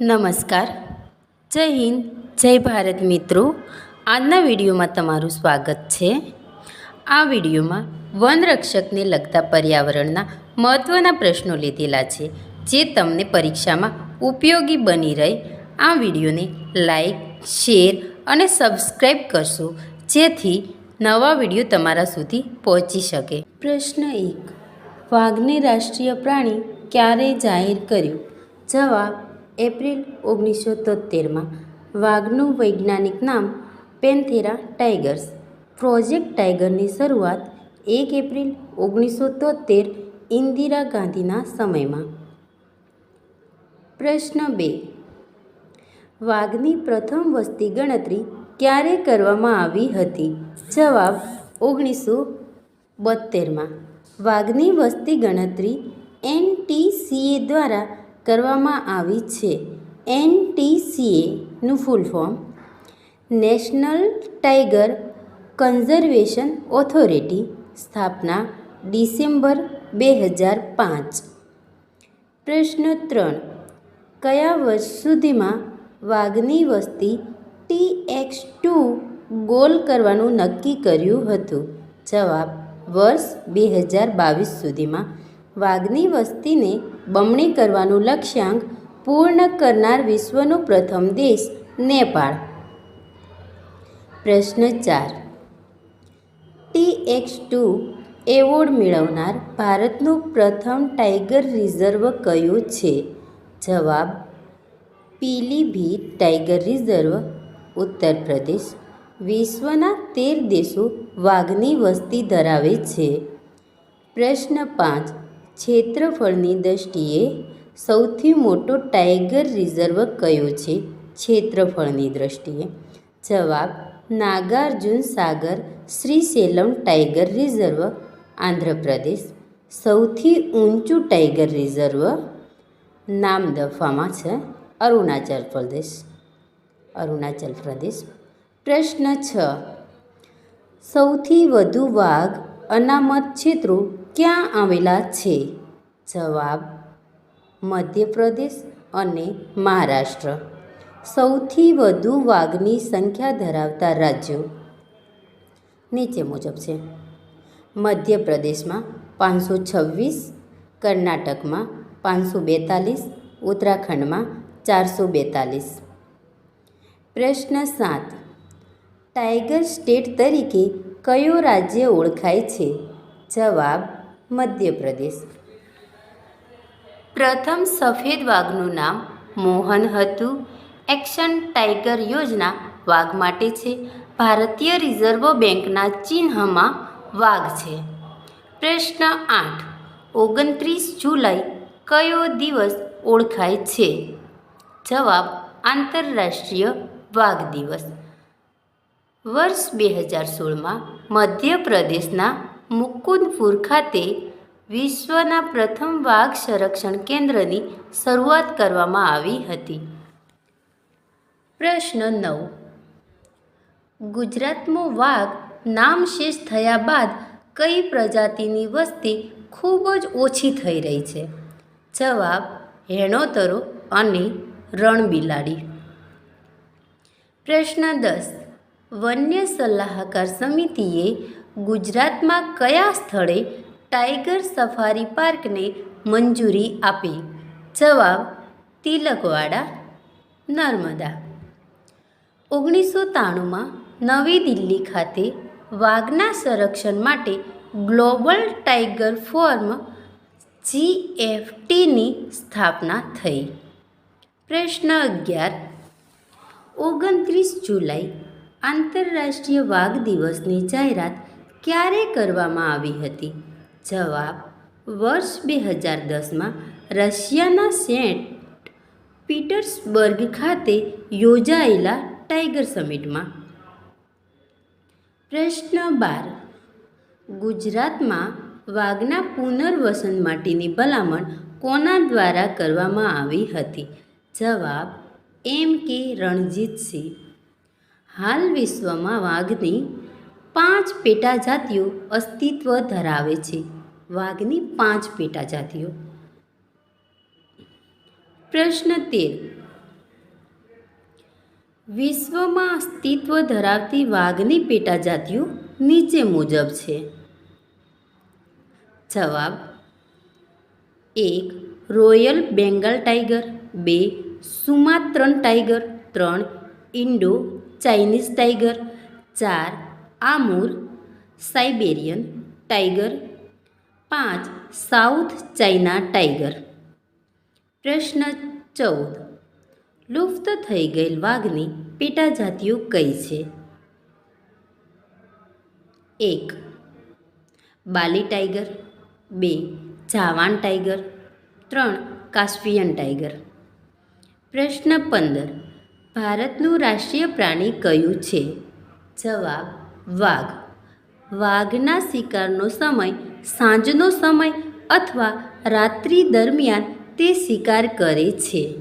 નમસ્કાર. જય હિન્દ, જય ભારત મિત્રો. આજના વિડીયોમાં તમારું સ્વાગત છે. આ વિડીયોમાં વનરક્ષકને લગતા પર્યાવરણના મહત્ત્વના પ્રશ્નો લીધેલા છે, જે તમને પરીક્ષામાં ઉપયોગી બની રહે. આ વિડીયોને લાઈક, શેર અને સબસ્ક્રાઈબ કરશો, જેથી નવા વીડિયો તમારા સુધી પહોંચી શકે. પ્રશ્ન એક, વાઘને રાષ્ટ્રીય પ્રાણી ક્યારે જાહેર કર્યું? જવાબ એપ્રિલ ઓગણીસો તોતેરમાં વાઘનું વૈજ્ઞાનિક નામ પેન્થેરા ટાઇગર્સ. પ્રોજેક્ટ ટાઇગરની શરૂઆત એક એપ્રિલ ઓગણીસો તોતેર ઇન્દિરા ગાંધીના સમયમાં. પ્રશ્ન બે. વાઘની પ્રથમ વસ્તી ગણતરી ક્યારે કરવામાં આવી હતી? જવાબ ઓગણીસો બોતેરમાં વાઘની વસ્તી ગણતરી એનટીસીએ દ્વારા કરવામાં આવી છે. એનટીસીએનું full form national tiger conservation authority સ્થાપના ડિસેમ્બર બે હજાર પાંચ. પ્રશ્ન ત્રણ. કયા વર્ષ સુધીમાં વાઘની વસ્તી ટી એક્સ ટુ ગોલ કરવાનું નક્કી કર્યું હતું? જવાબ, વર્ષ બે હજાર બાવીસ સુધીમાં વાઘની વસ્તીને બમણી કરવાનું લક્ષ્યાંક પૂર્ણ કરનાર વિશ્વનો પ્રથમ દેશ નેપાળ. પ્રશ્ન ચાર. ટી એક્સ ટુ એવોર્ડ મેળવનાર ભારતનું પ્રથમ ટાઈગર રિઝર્વ કયું છે? જવાબ પીલીભીત ટાઈગર રિઝર્વ. ઉત્તર પ્રદેશ. વિશ્વના તેર દેશો વાઘની વસ્તી ધરાવે છે. પ્રશ્ન પાંચ. ક્ષેત્રફળની દ્રષ્ટિએ સૌથી મોટો ટાઈગર રિઝર્વ કયો છે? ક્ષેત્રફળની દ્રષ્ટિએ. જવાબ, નાગાર્જુન સાગર શ્રીસેલમ ટાઈગર રિઝર્વ, આંધ્રપ્રદેશ. સૌથી ઊંચું ટાઈગર રિઝર્વ નામદફામાં છે અરુણાચલ પ્રદેશ. અરુણાચલ પ્રદેશ. પ્રશ્ન છ. સૌથી વધુ વાઘ અનામત ક્ષેત્રો ક્યાં આવેલા છે? જવાબ, મધ્યપ્રદેશ અને મહારાષ્ટ્ર. સૌથી વધુ વાઘની સંખ્યા ધરાવતા રાજ્યો નીચે મુજબ છે. મધ્યપ્રદેશમાં પાંચસો છવ્વીસ, કર્ણાટકમાં પાંચસો બેતાલીસ, ઉત્તરાખંડમાં ચારસો બેતાલીસ. પ્રશ્ન સાત. ટાઈગર સ્ટેટ તરીકે કયો રાજ્ય ઓળખાય છે? જવાબ મધ્યપ્રદેશ. પ્રથમ સફેદ વાઘનું નામ મોહન હતું. એક્શન ટાઈગર યોજના વાઘ માટે છે. ભારતીય રિઝર્વ બેંકના ચિહ્નમાં વાઘ છે. પ્રશ્ન આઠ. ઓગણત્રીસ જુલાઈ કયો દિવસ ઓળખાય છે? જવાબ આંતરરાષ્ટ્રીય વાઘ દિવસ. વર્ષ બે હજાર સોળમાં મધ્યપ્રદેશના મુકુંદપુર ખાતે વિશ્વના પ્રથમ વાઘ સંરક્ષણ કેન્દ્રની શરૂઆત કરવામાં આવી હતી. પ્રશ્ન નવ. ગુજરાતમાં વાઘ નામશેષ થયા બાદ કઈ પ્રજાતિની વસ્તી ખૂબ જ ઓછી થઈ રહી છે? જવાબ હેણોતરો અને રણબિલાડી. પ્રશ્ન દસ. વન્ય સલાહકાર સમિતિએ ગુજરાતમાં કયા સ્થળે ટાઈગર સફારી પાર્કને મંજૂરી આપી? જવાબ, તિલકવાડા, નર્મદા. ઓગણીસો ત્રાણુંમાં નવી દિલ્હી ખાતે વાઘના સંરક્ષણ માટે ગ્લોબલ ટાઈગર ફોર્મ જીએફટીની સ્થાપના થઈ. પ્રશ્ન અગિયાર. ઓગણત્રીસ જુલાઈ આંતરરાષ્ટ્રીય વાઘ દિવસની જાહેરાત ક્યારે કરવામાં આવી હતી? જવાબ, વર્ષ બે હજાર દસમાં રશિયાના સેન્ટ પીટર્સબર્ગ ખાતે યોજાયેલા ટાઈગર સમિટમાં. પ્રશ્ન બાર, ગુજરાતમાં વાઘના પુનર્વસન માટેની ભલામણ કોના દ્વારા કરવામાં આવી હતી? જવાબ, એમ કે રણજીતસિંહ. હાલ વિશ્વમાં વાઘની પાંચ પેટા જાતિઓ અસ્તિત્વ ધરાવે છે. વાઘની પાંચ પેટા જાતિઓ પ્રશ્ન તેર. વિશ્વમાં અસ્તિત્વ ધરાવતી વાઘની પેટાજાતિઓ નીચે મુજબ છે. જવાબ. એક, રોયલ બેંગલ ટાઈગર. બે, સુમાત્રન ટાઈગર. ત્રણ, ઇન્ડો ચાઇનીઝ ટાઈગર. ચાર આમૂર, સાઇબેરિયન ટાઈગર પાંચ, સાઉથ ચાઇના ટાઈગર પ્રશ્ન ચૌદ. લુપ્ત થઈ ગયેલ વાઘની પેટાજાતિઓ કઈ છે? એક, બાલી ટાઈગર બે, જાવાન ટાઈગર ત્રણ, કાસ્પિયન ટાઈગર પ્રશ્ન પંદર. ભારતનું રાષ્ટ્રીય પ્રાણી કયું છે? જવાબ વાઘ. વાઘના શિકારનો સમય સાંજનો સમય અથવા રાત્રિ દરમિયાન તે શિકાર કરે છે.